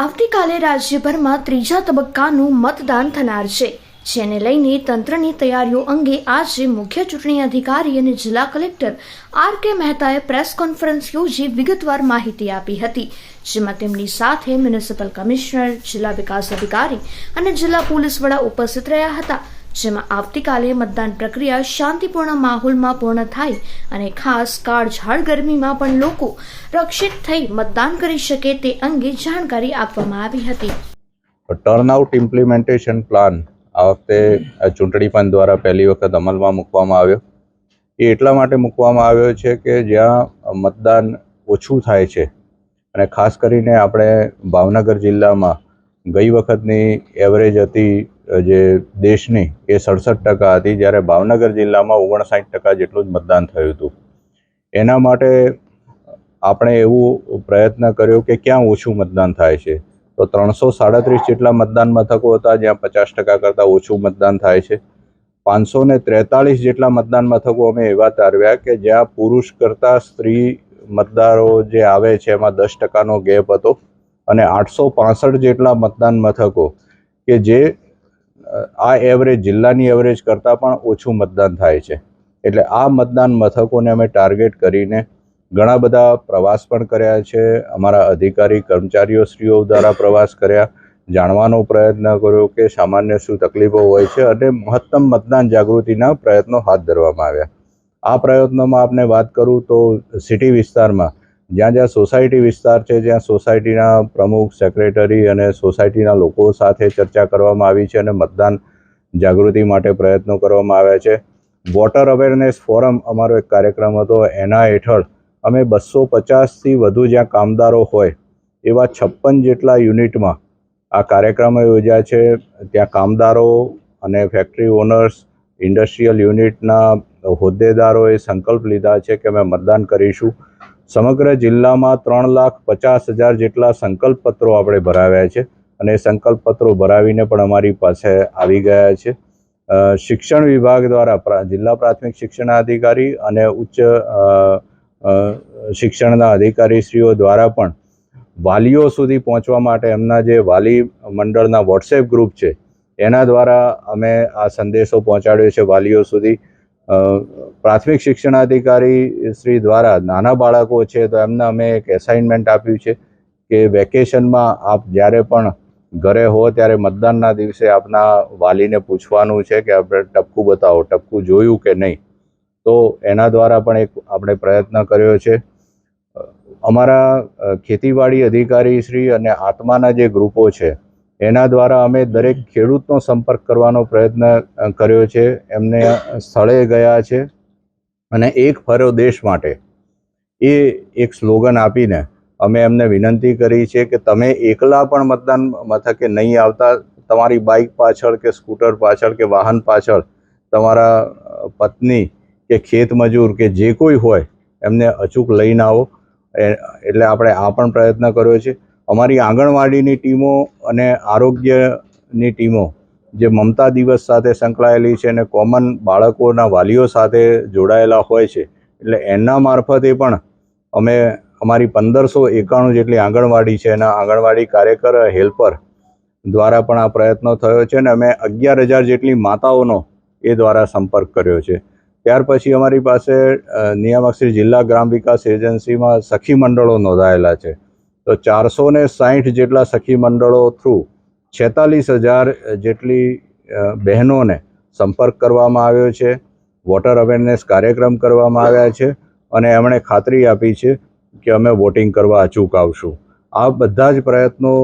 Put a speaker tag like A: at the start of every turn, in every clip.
A: આવતીકાલે રાજ્યભરમાં ત્રીજા તબક્કાનું મતદાન થનાર છે, જેને લઈને તંત્રની તૈયારીઓ અંગે આજે મુખ્ય ચૂંટણી અધિકારી અને જિલ્લા કલેક્ટર આર કે મહેતાએ પ્રેસ કોન્ફરન્સ યોજી વિગતવાર માહિતી આપી હતી, જેમાં તેમની સાથે મ્યુનિસિપલ કમિશનર, જિલ્લા વિકાસ અધિકારી અને જિલ્લા પોલીસ વડા ઉપસ્થિત રહ્યા હતા. જેમાં આવતીકાલે મતદાન પ્રક્રિયા શાંતિપૂર્ણ માહોલમાં પૂર્ણ થાય અને ખાસ કાળઝાળ ગરમીમાં પણ લોકો રક્ષિત થઈ મતદાન કરી શકે તે અંગે જાણકારી આપવામાં આવી હતી.
B: ટર્નઆઉટ ઇમ્પ્લિમેન્ટેશન પ્લાન આ વખતે ચૂંટણી પંચ દ્વારા પહેલી વખત અમલમાં મૂકવામાં આવ્યો. એ એટલા માટે મૂકવામાં આવ્યો છે કે જ્યાં મતદાન ઓછું થાય છે અને ખાસ કરીને આપણે ભાવનગર જિલ્લામાં ગઈ વખતની એવરેજ હતી જે દેશની એ સડસઠ ટકા હતી જ્યારે ભાવનગર જિલ્લામાં ઓગણસાઠ ટકા જેટલું જ મતદાન થયું હતું. એના માટે આપણે એવું પ્રયત્ન કર્યો કે ક્યાં ઓછું મતદાન થાય છે? તો ત્રણસો સાડત્રીસ જેટલા મતદાન મથકો હતા, જ્યાં પચાસ ટકા કરતાં ઓછું મતદાન થાય છે. પાંચસો ને ત્રેતાળીસ જેટલા મતદાન મથકો અમે એવા તારવ્યા કે જ્યાં પુરુષ કરતાં સ્ત્રી મતદારો જે આવે છે, એમાં દસ ટકાનો ગેપ હતો. અને આઠસો પાસઠ જેટલા મતદાન મથકો કે જે આ એવરેજ જિલ્લાની એવરેજ કરતાં પણ ઓછું મતદાન થાય છે. એટલે આ મતદાન મથકોને અમે ટાર્ગેટ કરીને ઘણા બધા પ્રવાસ પણ કર્યા છે. અમારા અધિકારી, કર્મચારીઓ શ્રીઓ દ્વારા પ્રવાસ કર્યા. જાણવાનો પ્રયત્ન કર્યો કે સામાન્ય શું તકલીફો હોય છે અને મહત્તમ મતદાન જાગૃતિના પ્રયત્નો હાથ ધરવામાં આવ્યા. આ પ્રયત્નોમાં આપને વાત કરું તો સિટી વિસ્તારમાં જ્યાં જ્યાં સોસાયટી વિસ્તાર છે, જ્યાં સોસાયટીના પ્રમુખ, સેક્રેટરી અને સોસાયટીના લોકો સાથે ચર્ચા કરવામાં આવી છે અને મતદાન જાગૃતિ માટે પ્રયત્નો કરવામાં આવ્યા છે. વોટર અવેરનેસ ફોરમ અમારો એક કાર્યક્રમ હતો. એના હેઠળ અમે બસો પચાસથી વધુ જ્યાં કામદારો હોય એવા છપ્પન જેટલા યુનિટમાં આ કાર્યક્રમો યોજ્યા છે. ત્યાં કામદારો અને ફેક્ટરી ઓનર્સ, ઇન્ડસ્ટ્રીયલ યુનિટના હોદ્દેદારોએ સંકલ્પ લીધા છે કે અમે મતદાન કરીશું. સમગ્ર જિલ્લામાં ત્રણ લાખ પચાસ હજાર જેટલા સંકલ્પ પત્રો આપણે ભરાવ્યા છે અને સંકલ્પપત્રો સંકલ્પ પત્રો ભરાવીને પણ અમારી પાસે આવી ગયા છે. શિક્ષણ વિભાગ દ્વારા જિલ્લા પ્રાથમિક શિક્ષણાધિકારી અને ઉચ્ચ શિક્ષણના અધિકારીશ્રીઓ દ્વારા પણ વાલીઓ સુધી પહોંચવા માટે એમના જે વાલી મંડળના વોટ્સએપ ગ્રુપ છે, એના દ્વારા અમે આ સંદેશો પહોંચાડ્યો છે વાલીઓ સુધી. પ્રાથમિક શિક્ષણાધિકારી શ્રી દ્વારા નાના બાળકો છે તો એમને અમે એક એસાઇનમેન્ટ આપ્યું છે કે વેકેશનમાં આપ જ્યારે પણ ઘરે હો ત્યારે મતદાનના દિવસે આપના વાલીને પૂછવાનું છે કે આપણે ટપકું બતાવો, ટપકું જોયું કે નહીં. તો એના દ્વારા પણ એક આપણે પ્રયત્ન કર્યો છે. અમારા ખેતીવાડી અધિકારી શ્રી અને આત્માના જે ગ્રુપો છે એના દ્વારા અમે દરેક ખેડૂતનો સંપર્ક કરવાનો પ્રયત્ન કર્યો છે. એમને સ્થળે ગયા છે અને એક ફર્યો દેશ માટે એ એક સ્લોગન આપીને અમે એમને વિનંતી કરી છે કે તમે એકલા પણ મતદાન મથકે નહીં આવતા. તમારી બાઇક પાછળ કે સ્કૂટર પાછળ કે વાહન પાછળ તમારા પત્ની કે ખેત મજૂર કે જે કોઈ હોય એમને અચૂક લઈને આવો. એટલે આપણે આ પણ પ્રયત્ન કર્યો છે. અમારી આંગણવાડીની ટીમો અને આરોગ્યની ટીમો જે મમતા દિવસ સાથે સંકળાયેલી છે અને કોમન બાળકોના વાલીઓ સાથે જોડાયેલા હોય છે એટલે એના મારફતે પણ અમે અમારી પંદરસો એકાણું જેટલી આંગણવાડી છે એના આંગણવાડી કાર્યકર હેલ્પર દ્વારા પણ આ પ્રયત્નો થયો છે અને અમે અગિયાર હજાર જેટલી માતાઓનો એ દ્વારા સંપર્ક કર્યો છે. ત્યાર પછી અમારી પાસે અ, નિયામક શ્રી જિલ્લા ગ્રામ વિકાસ એજન્સીમાં સખી મંડળો નોંધાયેલા છે. તો ચારસો ને સાહીઠ જેટલા સખી મંડળો થ્રુ છેતાલીસ હજાર જેટલી બહેનોને સંપર્ક કરવામાં આવ્યો છે. વોટર અવેરનેસ કાર્યક્રમ કરવામાં આવ્યા છે અને એમણે ખાતરી આપી છે કે અમે વોટિંગ કરવા અચૂક આવશું. આ બધા જ પ્રયત્નો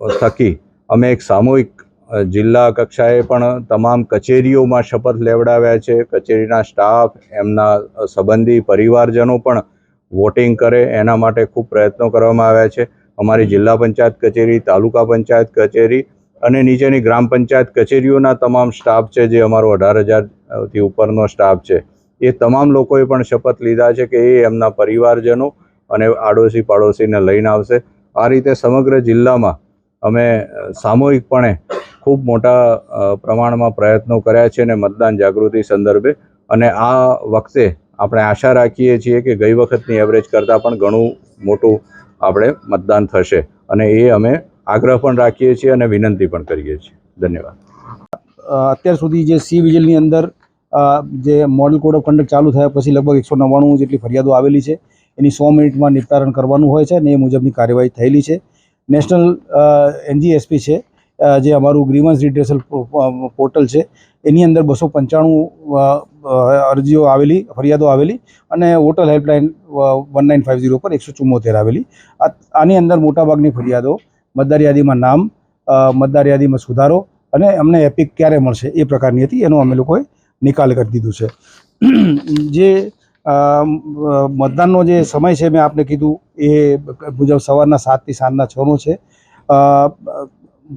B: થકી અમે એક સામૂહિક જિલ્લા કક્ષાએ પણ તમામ કચેરીઓમાં શપથ લેવડાવ્યા છે. કચેરીના સ્ટાફ, એમના સંબંધી પરિવારજનો પણ વોટિંગ કરે, એના માટે ખૂબ પ્રયત્નો કરવામાં આવ્યા છે. અમારી જિલ્લા પંચાયત કચેરી, તાલુકા પંચાયત કચેરી અને નીચેની ગ્રામ પંચાયત કચેરીઓના તમામ સ્ટાફ છે, જે અમારો અઢાર હજારથી ઉપરનો સ્ટાફ છે. એ તમામ લોકોએ પણ શપથ લીધા છે કે એ એમના પરિવારજનો અને આડોશી પાડોશીને લઈને આવશે. આ રીતે સમગ્ર જિલ્લામાં અમે સામૂહિકપણે ખૂબ મોટા પ્રમાણમાં પ્રયત્નો કર્યા છે અને મતદાન જાગૃતિ સંદર્ભે. અને આ વખતે આપણે આશા રાખીએ છીએ કે ગઈ વખતની એવરેજ કરતાં પણ ઘણું મોટું આપણે મતદાન થશે. અને એ અમે આગ્રહ પણ રાખીએ છીએ અને વિનંતી પણ કરીએ છીએ. ધન્યવાદ.
C: અત્યાર સુધી જે સી વિજિલની અંદર જે મોડલ કોડ ઓફ કન્ડક્ટ ચાલુ થયા પછી લગભગ એકસો નવ્વાણું જેટલી ફરિયાદો આવેલી છે, એની સો મિનિટમાં નિપટારણ કરવાનું હોય છે અને એ મુજબની કાર્યવાહી થયેલી છે. નેશનલ એનજીએસપી છે જે અમારું ગ્રીવન્સ રિડ્રેસલ પોર્ટલ છે એની અંદર બસો પંચાણું અરજીઓ આવેલી, ફરિયાદો આવેલી અને hotel helpline one nine five zero પર એકસો ચુમ્મોતેર આવેલી. આની અંદર મોટાભાગની ફરિયાદો મતદાર યાદીમાં નામ મતદાર યાદીમાં સુધારો અને અમને એપિક ક્યારે મળશે એ પ્રકારની હતી, એનો અમે લોકોએ નિકાલ કરી દીધું છે. જે મતદાનનો જે સમય છે, મેં આપને કીધું, એ મુજબ સવારના સાતથી સાંજના છનો છે.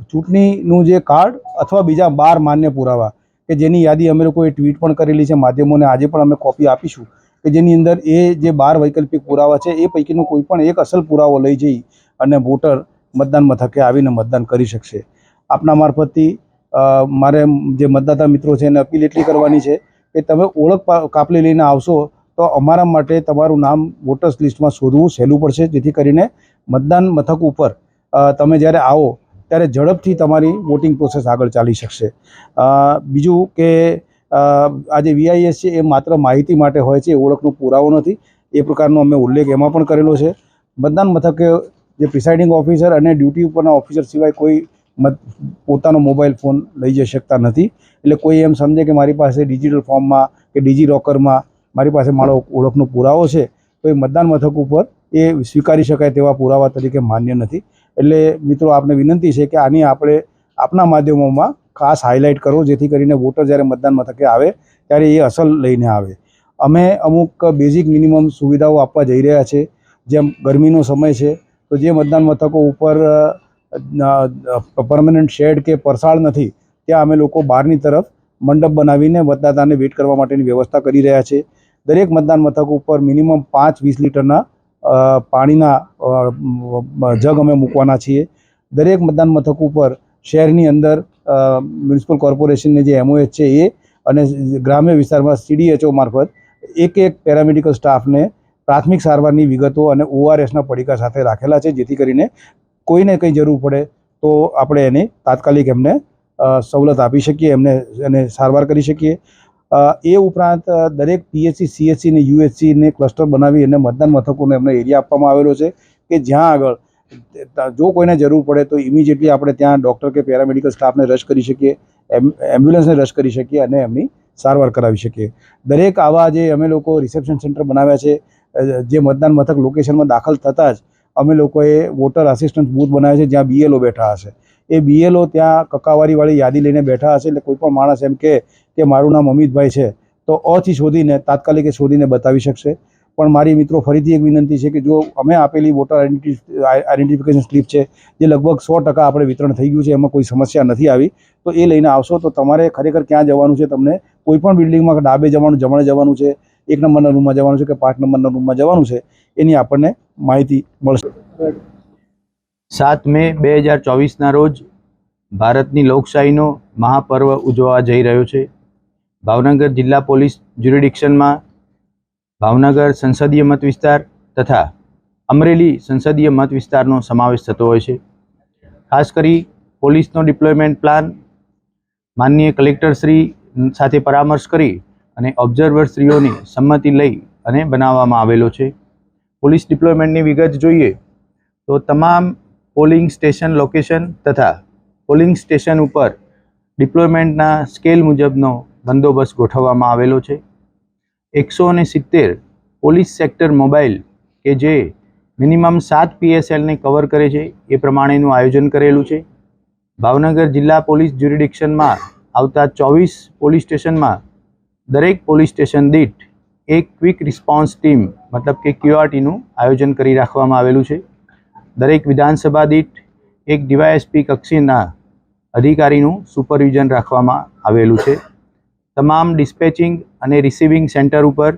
C: ચૂંટણીનું જે કાર્ડ અથવા બીજા બાર માન્ય પુરાવા કે જેની યાદી અમે લોકોએ ટ્વીટ પણ કરેલી છે, માધ્યમોને આજે પણ અમે કોપી આપીશું. કે જેની અંદર એ જે બાર વૈકલ્પિક પુરાવા છે, એ પૈકીનો કોઈ પણ એક અસલ પુરાવો લઈ જઈ અને વોટર મતદાન મથકે આવીને મતદાન કરી શકશે. આપના મારફતથી મારે જે મતદાતા મિત્રો છે, એને અપીલ એટલી કરવાની છે કે તમે ઓળખ કાપલી લઈને આવશો તો અમારા માટે તમારું નામ વોટર્સ લિસ્ટમાં શોધવું સહેલું પડશે, જેથી કરીને મતદાન મથક ઉપર તમે જ્યારે આવો ત્યારે ઝડપથી તમારી વોટિંગ પ્રોસેસ આગળ ચાલી શકશે. બીજું કે આજે વીઆઈએસ છે એ માત્ર માહિતી માટે હોય છે, એ ઓળખનો પુરાવો નથી. એ પ્રકારનો અમે ઉલ્લેખ એમાં પણ કરેલો છે. મતદાન મથકે જે પ્રિસાઇડિંગ ઓફિસર અને ડ્યુટી ઉપરના ઓફિસર સિવાય કોઈ પોતાનો મોબાઈલ ફોન લઈ જઈ શકતા નથી. એટલે કોઈ એમ સમજે કે મારી પાસે ડિજિટલ ફોર્મમાં કે ડિજી લોકરમાં મારી પાસે મારો ઓળખનો પુરાવો છે, તો એ મતદાન મથક ઉપર એ સ્વીકારી શકાય તેવા પુરાવા તરીકે માન્ય નથી. એટલે મિત્રો આપને વિનંતી છે કે આની આપણે આપના માધ્યમોમાં ખાસ હાઇલાઇટ કરો જેથી કરીને વોટર જ્યારે મતદાન મથકે આવે, ત્યારે એ અસલ લઈને આવે. અમે અમુક બેઝિક મિનિમમ સુવિધાઓ આપવા જઈ રહ્યા છે. જેમ ગરમીનો સમય છે, તો જે મતદાન મથકો ઉપર પરમનન્ટ શેડ કે પરસાળ નથી, ત્યાં અમે લોકો બહારની તરફ મંડપ બનાવીને મતદાતાને વેઇટ કરવા માટેની વ્યવસ્થા કરી રહ્યા છે. દરેક મતદાન મથક ઉપર મિનિમમ પાંચ વીસ લીટરના પાણીના જગ અમે મૂકવાના છીએ. દરેક મતદાન મથક ઉપર શહેરની અંદર મ્યુનિસિપલ કોર્પોરેશનની જે એમઓએચ છે એ અને ગ્રામ્ય વિસ્તારમાં સીડીએચઓ મારફત એક એક પેરામેડિકલ સ્ટાફને પ્રાથમિક સારવારની વિગતો અને ઓઆરએસના પડીકા સાથે રાખેલા છે, જેથી કરીને કોઈને કંઈ જરૂર પડે તો આપણે એને તાત્કાલિક એમને સવલત આપી શકીએ, એમને, એને સારવાર કરી શકીએ. એ ઉપરાંત દરેક પીએચસી સીએચસી ને યુએચસી ને ક્લસ્ટર બનાવી અને મતદાન મથકોને એમને એરિયા આપવામાં આવેલો છે કે જ્યાં આગળ જો કોઈને જરૂર પડે તો ઇમિડિયેટલી આપણે ત્યાં ડૉક્ટર કે પેરામેડિકલ સ્ટાફને રશ કરી શકીએ, એમ એમ્બ્યુલન્સને રશ કરી શકીએ અને એમની સારવાર કરાવી શકીએ. દરેક આવા જે અમે લોકો રિસેપ્શન સેન્ટર બનાવ્યા છે જે મતદાન મથક લોકેશનમાં દાખલ થતાં જ અમે લોકોએ વોટર આસિસ્ટન્સ બૂથ બનાવ્યા છે જ્યાં બીએલઓ બેઠા હશે. એ બીએલઓ ત્યાં કકાવારીવાળી યાદી લઈને બેઠા હશે એટલે કોઈ પણ માણસ એમ કે કે મારું નામ અમિતભાઈ છે, તો અથી શોધીને, તાત્કાલિક શોધીને બતાવી શકશે. પણ મારી મિત્રો ફરીથી એક વિનંતી છે કે જો અમે આપેલી વોટર આઈડેન્ટિફિકેશન સ્લીપ છે, જે લગભગ સો ટકા આપણે વિતરણ થઈ ગયું છે, એમાં કોઈ સમસ્યા નથી આવી, તો એ લઈને આવશો, તો તમારે ખરેખર ક્યાં જવાનું છે તમને? કોઈ પણ બિલ્ડિંગમાં ડાબે જવાનું, જમણે જવાનું છે, એક નંબરના રૂમમાં જવાનું છે કે પાંચ નંબરના રૂમમાં જવાનું છે, એની આપણને માહિતી મળશે.
D: સાત મે બે હજાર ચોવીસના રોજ ભારતની લોકશાહીનો મહાપર્વ ઉજવવા જઈ રહ્યો છે. ભાવનગર જિલ્લા પોલીસ જ્યુરિડિક્શનમાં ભાવનગર સંસદીય મત વિસ્તાર તથા અમરેલી સંસદીય મત વિસ્તારનો સમાવેશ થતો હોય છે. ખાસ કરી પોલીસનો ડિપ્લોયમેન્ટ પ્લાન માનનીય કલેક્ટરશ્રી સાથે પરામર્શ કરી અને ઓબ્ઝર્વરશ્રીઓની સંમતિ લઈ અને બનાવવામાં આવેલો છે. પોલીસ ડિપ્લોયમેન્ટની વિગત જોઈએ તો તમામ પોલિંગ સ્ટેશન લોકેશન તથા પોલિંગ સ્ટેશન ઉપર ડિપ્લોયમેન્ટના સ્કેલ મુજબનો બંદોબસ્ત ગોઠવવામાં આવેલો છે. એકસો ને સિત્તેર પોલીસ સેક્ટર મોબાઈલ કે જે મિનિમમ સાત પીએસએલને કવર કરે છે, એ પ્રમાણેનું આયોજન કરેલું છે. ભાવનગર જિલ્લા પોલીસ જ્યુરિડિક્શનમાં આવતા ચોવીસ પોલીસ સ્ટેશનમાં દરેક પોલીસ સ્ટેશન દીઠ એક ક્વિક રિસ્પોન્સ ટીમ, મતલબ કે ક્યુઆરટીનું આયોજન કરી રાખવામાં આવેલું છે. દરેક વિધાનસભા દીઠ એક ડીવાયએસપી કક્ષીના અધિકારીનું સુપરવિઝન રાખવામાં આવેલું છે. તમામ ડિસ્પેચિંગ અને રિસીવિંગ સેન્ટર ઉપર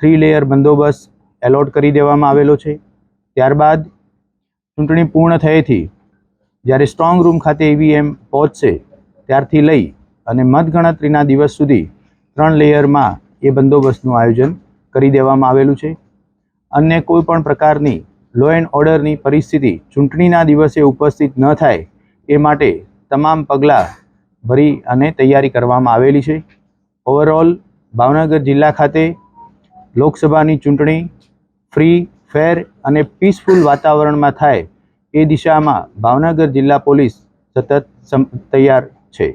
D: થ્રી લેયર બંદોબસ્ત એલોટ કરી દેવામાં આવેલો છે. ત્યારબાદ ચૂંટણી પૂર્ણ થયેથી જ્યારે સ્ટ્રોંગ રૂમ ખાતે ઈવીએમ પહોંચશે, ત્યારથી લઈ અને મતગણતરીના દિવસ સુધી ત્રણ લેયરમાં એ બંદોબસ્તનું આયોજન કરી દેવામાં આવેલું છે. અન્ય કોઈ પણ પ્રકારની લો એન્ડ ઓર્ડરની પરિસ્થિતિ ચૂંટણીના દિવસે ઉપસ્થિત ન થાય એ માટે તમામ પગલાં ભરી અને તૈયારી કરવામાં આવેલી છે. ઓવરઓલ ભાવનગર જિલ્લા ખાતે લોકસભાની ચૂંટણી ફ્રી ફેર અને પીસફુલ વાતાવરણમાં થાય એ દિશામાં ભાવનગર જિલ્લા પોલીસ સતત તૈયાર છે.